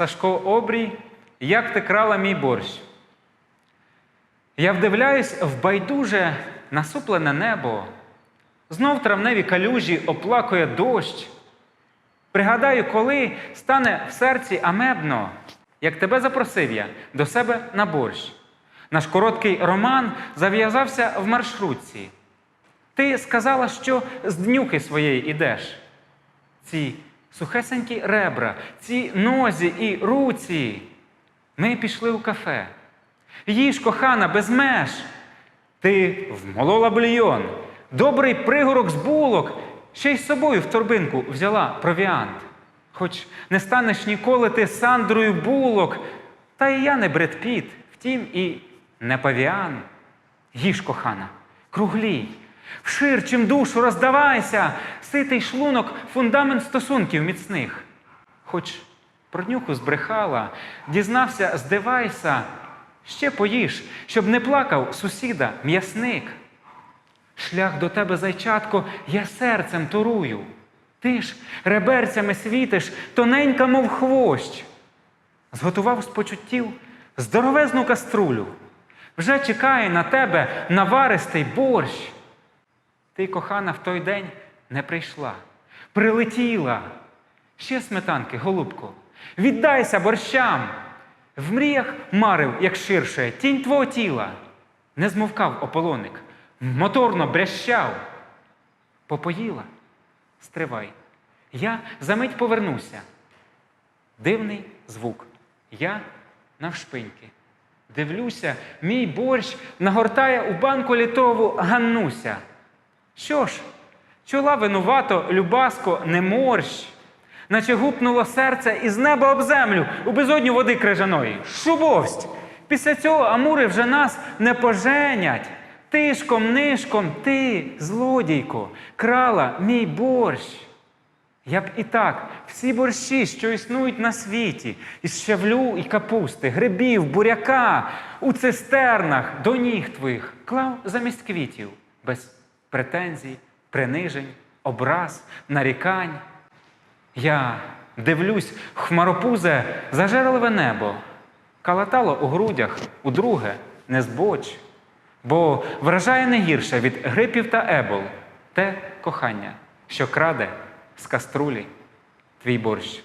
Сашко Обрій, як ти крала мій борщ. Я вдивляюсь в байдуже насуплене небо. Знов травневі калюжі оплакує дощ. Пригадаю, коли стане в серці амебно, як тебе запросив я до себе на борщ. Наш короткий роман зав'язався в маршрутці. Ти сказала, що з днюхи своєї ідеш. Ці сухесенькі ребра, ці нозі і руці. Ми пішли у кафе. Їж, кохана, без меж. Ти вмолола бульйон, добрий пригорок з булок, ще й з собою в торбинку взяла провіант. Хоч не станеш ніколи ти Сандрою булок, та і я не Бред Піт, втім і не павіан. Їж, кохана, круглій, вшир, чим душу роздавайся, ситий шлунок, фундамент стосунків міцних. Хоч про нюху збрехала, дізнався з девайса, ще поїж, щоб не плакав сусіда, м'ясник. Шлях до тебе, зайчатко, я серцем турую. Ти ж реберцями світиш, тоненька, мов хвощ. Зготував з почуттів здоровезну каструлю. Вже чекає на тебе наваристий борщ. Ти, кохана, в той день не прийшла, прилетіла. Ще сметанки, голубко, віддайся борщам. В мріях марив, як ширше, тінь твого тіла. Не змовкав ополоник, моторно брящав. Попоїла, стривай. Я за мить повернуся. Дивний звук. Я навшпиньки. Дивлюся, мій борщ нагортає у банку літову Ганнуся. Що ж, чола винувато, любаско, не морщ, наче гупнуло серце із неба об землю у безодню води крижаної. Шубовсть! Після цього амури вже нас не поженять. Тишком, нишком, ти, злодійко, крала мій борщ. Я б і так всі борщі, що існують на світі, із щавлю і капусти, грибів, буряка, у цистернах до ніг твоїх клав замість квітів, без претензій, принижень, образ, нарікань. Я дивлюсь хмаропузе зажерливе небо, калатало у грудях, у друге не збоч, бо вражає не гірше від грипів та ебол те кохання, що краде з каструлі твій борщ.